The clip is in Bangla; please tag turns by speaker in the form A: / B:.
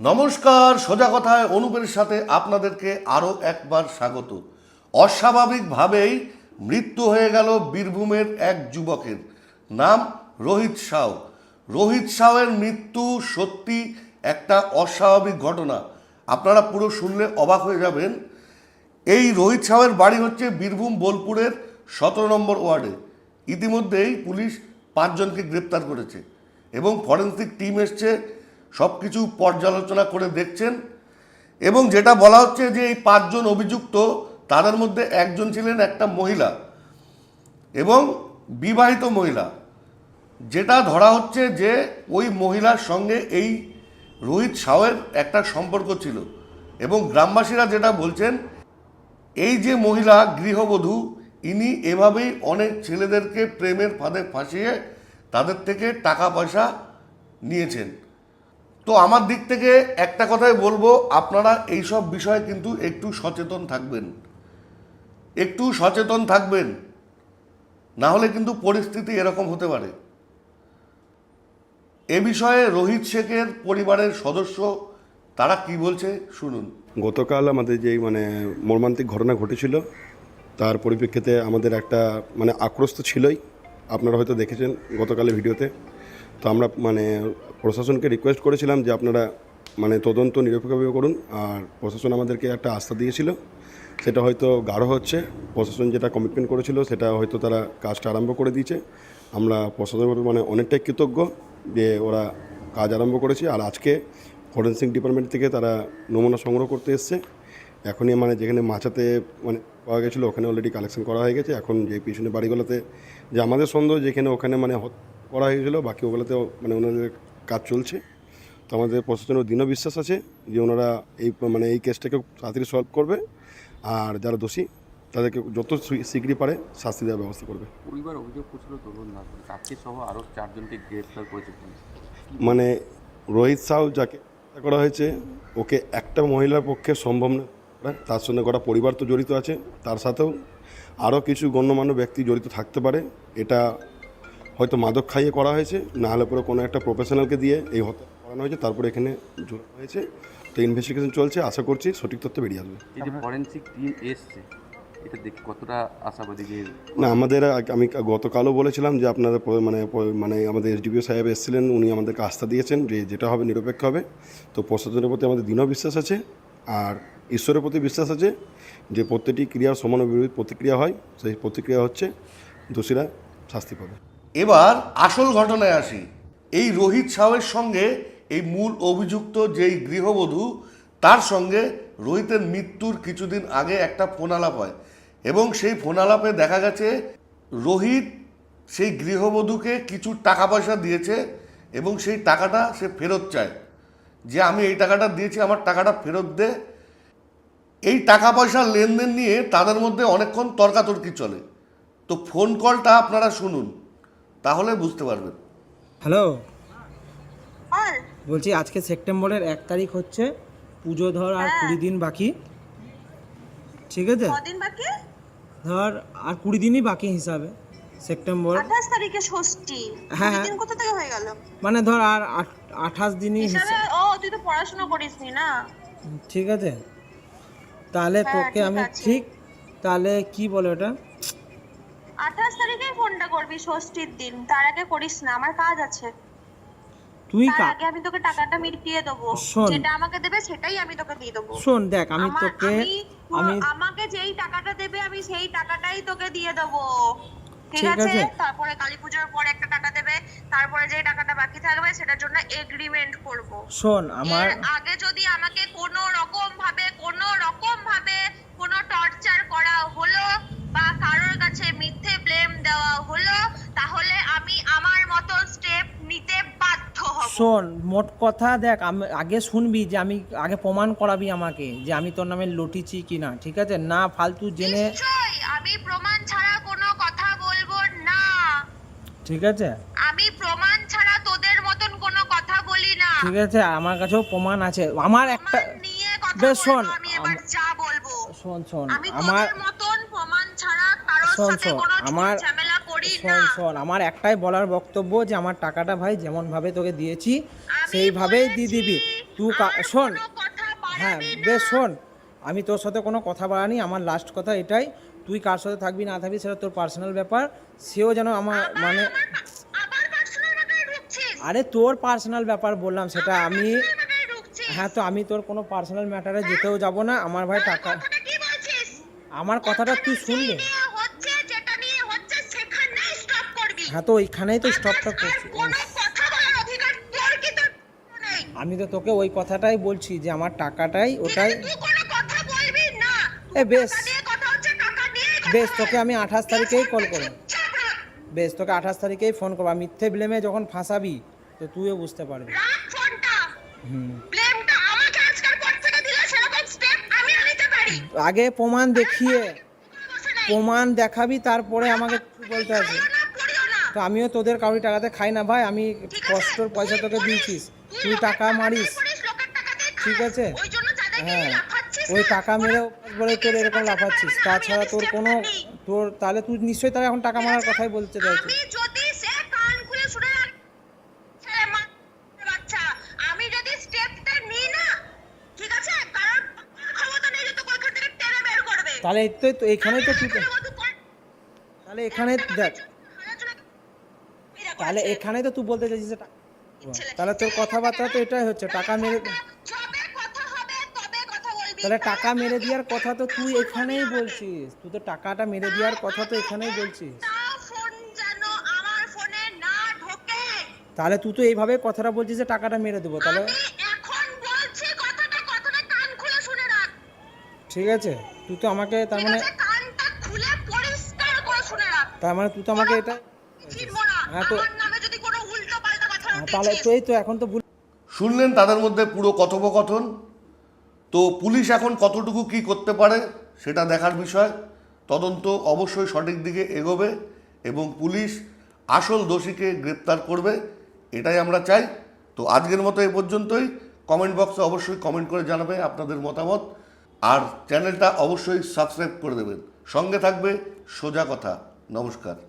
A: নমস্কার, সোজা কথায় অনুপের সাথে আপনাদেরকে আরও একবার স্বাগত। অস্বাভাবিকভাবেই মৃত্যু হয়ে গেল বীরভূমের এক যুবকের। নাম রোহিত সাউ। রোহিত সাউয়ের মৃত্যু সত্যি একটা অস্বাভাবিক ঘটনা। আপনারা পুরো শুনলে অবাক হয়ে যাবেন। এই রোহিত সাউয়ের বাড়ি হচ্ছে বীরভূম বোলপুরের সতেরো নম্বর ওয়ার্ডে। ইতিমধ্যেই পুলিশ পাঁচজনকে গ্রেপ্তার করেছে এবং ফরেন্সিক টিম এসছে সব কিছু পর্যালোচনা করে দেখছেন এবং যেটা বলা হচ্ছে যে এই পাঁচজন অভিযুক্ত, তাদের মধ্যে একজন ছিলেন একটা মহিলা এবং বিবাহিত মহিলা। যেটা ধরা হচ্ছে যে ওই মহিলার সঙ্গে এই রোহিত সাউয়ের একটা সম্পর্ক ছিল এবং গ্রামবাসীরা যেটা বলছেন, এই যে মহিলা গৃহবধূ, ইনি এভাবেই অনেক ছেলেদেরকে প্রেমের ফাঁদে ফাঁসিয়ে তাদের থেকে টাকা পয়সা নিয়েছেন। তো আমার দিক থেকে একটা কথাই বলব, আপনারা এইসব বিষয়ে কিন্তু একটু সচেতন থাকবেন। একটু সচেতন থাকবেন। না হলে কিন্তু পরিস্থিতি এরকম হতে পারে। এ বিষয়ে রোহিত শেখের পরিবারের সদস্য, তারা কি বলছে শুনুন।
B: গতকাল আমাদের যেই মানে মর্মান্তিক ঘটনা ঘটেছিল, তার পরিপ্রেক্ষিতে আমাদের একটা মানে আক্রোশ তো ছিলই। আপনারা হয়তো দেখেছেন গতকালের ভিডিওতে। তো আমরা মানে প্রশাসনকে রিকোয়েস্ট করেছিলাম যে আপনারা মানে তদন্ত নিরপেক্ষভাবে করুন। আর প্রশাসন আমাদেরকে একটা আস্থা দিয়েছিল। সেটা হয়তো গাঢ় হচ্ছে। প্রশাসন যেটা কমিটমেন্ট করেছিল, সেটা হয়তো তারা কাজটা আরম্ভ করে দিয়েছে। আমরা প্রশাসনের মানে অনেকটাই কৃতজ্ঞ যে ওরা কাজ আরম্ভ করেছে। আর আজকে ফরেন্সিক ডিপার্টমেন্ট থেকে তারা নমুনা সংগ্রহ করতে এসছে। এখনই মানে যেখানে মাচাতে মানে পাওয়া গেছিল, ওখানে অলরেডি কালেকশন করা হয়ে গেছে। এখন যে পিছনে বাড়িগুলোতে, যে আমাদের সন্দেহ, যেখানে ওখানে মানে করা হয়েছিল বাকি ওগুলোতেও মানে ওনাদের কাজ চলছে। তো আমাদের প্রশাসনের দৃঢ় বিশ্বাস আছে যে ওনারা এই মানে এই কেসটাকে তাড়াতাড়ি সলভ করবে আর যারা দোষী তাদেরকে যত শীঘ্রই পারে শাস্তি দেওয়ার ব্যবস্থা করবে।
C: পরিবার অভিযোগ করছিল তরুণ তাকে সহ আরও চারজনকে গ্রেপ্তার করেছে
B: মানে রোহিত সাউ যাকে করা হয়েছে ওকে একটা মহিলার পক্ষে সম্ভব না। তার সঙ্গে গোটা পরিবার তো জড়িত আছে তার সাথেও আরও কিছু গণ্যমান্য ব্যক্তি জড়িত থাকতে পারে এটা হয়তো মাদক খাইয়ে করা হয়েছে না হলে পরে কোনো একটা প্রফেশনালকে দিয়ে এই হত্যা করানো হয়েছে তারপরে এখানে জড়ানো হয়েছে। তো ইনভেস্টিগেশন চলছে আশা করছি সঠিক তথ্য বেরিয়ে আসবে।
C: এই যে ফরেন্সিক টিম এসছে এটা দেখ কতটা আশাবাদী যে
B: না আমাদের আমি গতকালও বলেছিলাম যে আপনাদের মানে মানে আমাদের এসডিপিও সাহেব এসেছিলেন উনি আমাদেরকে আস্থা দিয়েছেন যে যেটা হবে নিরপেক্ষ হবে। তো প্রশাসনের প্রতি আমাদের দৃঢ় বিশ্বাস আছে আর ঈশ্বরের প্রতি বিশ্বাস আছে যে প্রত্যেকটি ক্রিয়ার সমান বিরোধী প্রতিক্রিয়া হয় সেই প্রতিক্রিয়া হচ্ছে দোষীরা শাস্তি পাবে।
A: এবার আসল ঘটনায় আসি। এই রোহিত সাউয়ের সঙ্গে এই মূল অভিযুক্ত যেই গৃহবধূ, তার সঙ্গে রোহিতের মৃত্যুর কিছুদিন আগে একটা ফোন আলাপ হয় এবং সেই ফোন আলাপে দেখা গেছে রোহিত সেই গৃহবধূকে কিছু টাকা পয়সা দিয়েছে এবং সেই টাকাটা সে ফেরত চায়। যে আমি এই টাকাটা দিয়েছি, আমার টাকাটা ফেরত দে। এই টাকা পয়সার লেনদেন নিয়ে তাদের মধ্যে অনেকক্ষণ তর্কাতর্কি চলে। তো ফোন কলটা আপনারা শুনুন। তাহলে বুঝতে পারবেন।
D: হ্যালো?
E: বল
D: বলছি আজকে সেপ্টেম্বরের এক তারিখ হচ্ছে পুজো ধর আর কুড়ি দিন বাকি। ঠিক আছে? ধর আর কুড়ি দিনই বাকি হিসাবে সেপ্টেম্বর।
E: আঠাশ তারিখে ষষ্ঠী।
D: হ্যাঁ।
E: দিন কোথা থেকে হয়ে গেল?
D: মানে ধর আর আঠাশ দিনই
E: হিসাবে ও তুই তো পড়াশোনা করিসনি না?
D: ঠিক আছে? তাহলে
E: হ্যাঁ,
D: তোকে আমি ঠিক তাহলে কি বলে ওটা?
E: আঠাশ তারিখে ফোনটা করবি ষষ্ঠীর দিন। তার আগে করিস না আমার কাজ আছে।
D: তুই
E: তার আগে আমি তোকে টাকাটা মিটিয়ে দেবো।
D: শোন।
E: যেটা আমাকে দেবে সেটাই আমি তোকে দিয়ে দেবো।
D: শোন দেখ আমি
E: আমার-
D: তোকে
E: আমি
D: আমি
E: আমাকে যেই টাকাটা দেবে আমি সেই টাকাটাই তোকে দিয়ে দেবো। ঠিক
D: ঠিক
E: আছে?
D: আছে।
E: তারপরে কালী পুজোর পর একটা টাকা দেবে। তারপরে যে টাকাটা বাকি থাকবে সেটার জন্য এগ্রিমেন্ট করব।
D: শোন আমার
E: এর আগে যদি আমাকে কোনো রকম ভাবে কোনো রকম দেওয়া হলো তাহলে আমি আমার মতো স্টেপ নিতে বাধ্য হব।
D: শোন মোট কথা দেখ আমি আগে শুনবি যে আমি আগে প্রমাণ করাবি আমাকে যে আমি তোর নামে লটিছি কি না ঠিক আছে? না ফালতু জেনে
E: আমি প্রমাণ ছাড়া কোনো কথা বলব না।
D: ঠিক আছে?
E: আমি প্রমাণ ছাড়া তোদের মতন কোনো কথা বলি না।
D: ঠিক আছে আমার কাছেও প্রমাণ আছে। আমার একটা
E: নিয়ে কথা
D: বেশ শোন,
E: আমি এবার
D: আম-
E: যা বলব।
D: শোন শোন
E: আমি
D: আমার
E: তোদের মতন প্রমাণ ছাড়া কারোর
D: শোন, শোন, আমার- শোন শোন আমার একটাই বলার বক্তব্য যে আমার টাকাটা ভাই যেমন ভাবে তোকে দিয়েছি সেইভাবেই দিয়ে দিবি। তুই শোন। হ্যাঁ বেশ শোন আমি তোর সাথে কোনো কথা বাড়ানি আমার লাস্ট কথা এটাই তুই কার সাথে থাকবি না থাকবি সেটা তোর পার্সোনাল ব্যাপার সেও যেন আমার মানে আরে তোর পার্সোনাল ব্যাপার বললাম সেটা আমি হ্যাঁ তো আমি তোর কোনো পার্সোনাল ম্যাটারে যেতেও যাব না আমার ভাই টাকা আমার কথাটা তুই শুনলে হ্যাঁ তো ওইখানেই তো স্টপটা করছি। আমি তো তোকে ওই কথাটাই বলছি যে আমার টাকাটাই ওটাই এ বেশ। বেশ তোকে আমি আঠাশ তারিখেই কল করব বেশ তোকে আঠাশ তারিখেই ফোন করব। মিথ্যে ব্লেমে যখন ফাঁসাবি তো তুইও বুঝতে পারবি। হুম। আগে প্রমাণ দেখিয়ে প্রমাণ দেখাবি তারপরে আমাকে বলতে
E: না।
D: তো আমিও তোদের কাউরি টাকাতে খাই না ভাই। আমি কষ্টর পয়সা তোকে দিয়েছিস তুই টাকা মারিস। ঠিক আছে? হ্যাঁ। ওই টাকা মেরে বলে তোর এরকম লাফাচ্ছিস তাছাড়া তোর কোনো তোর তাহলে তুই নিশ্চয়ই তাহলে এখন টাকা মারার কথাই বলতে চাইছিস। তাহলে তো এখানেই তো তুই তাহলে এখানে দেখ। তাহলে। এখানেই তো তুই বলতে চাইছিস যে তাহলে তোর কথাবার্তা তো এটাই হচ্ছে টাকা মেরে তাহলে টাকা মেরে দেওয়ার কথা তো তুই এখানেই বলছিস তুই তো টাকাটা মেরে দেওয়ার কথা তো এখানেই বলছিস। তাহলে তুই তো এইভাবে কথাটা বলছিস যে টাকাটা মেরে দেবো তাহলে
E: এখন
D: ঠিক আছে তুই তো আমাকে তার মানে তার মানে তুই তো আমাকে এটা হ্যাঁ তো-
E: নামে যদি কোনো উল্টো পাল্টা কথা
D: হ্যাঁ, তাহলে তো এই তো এখন তো ভুল
A: শুনলেন তাদের মধ্যে পুরো কথোপকথন? তো পুলিশ এখন কতটুকু কি করতে পারে সেটা দেখার বিষয়। তদন্ত অবশ্যই সঠিক দিকে এগোবে এবং পুলিশ আসল দোষীকে গ্রেপ্তার করবে এটাই আমরা চাই। তো আজকের মতো এ পর্যন্তই। কমেন্ট বক্সে অবশ্যই কমেন্ট করে জানাবে আপনাদের মতামত। আর চ্যানেলটা অবশ্যই সাবস্ক্রাইব করে দেবেন। সঙ্গে থাকবে সোজা কথা। নমস্কার।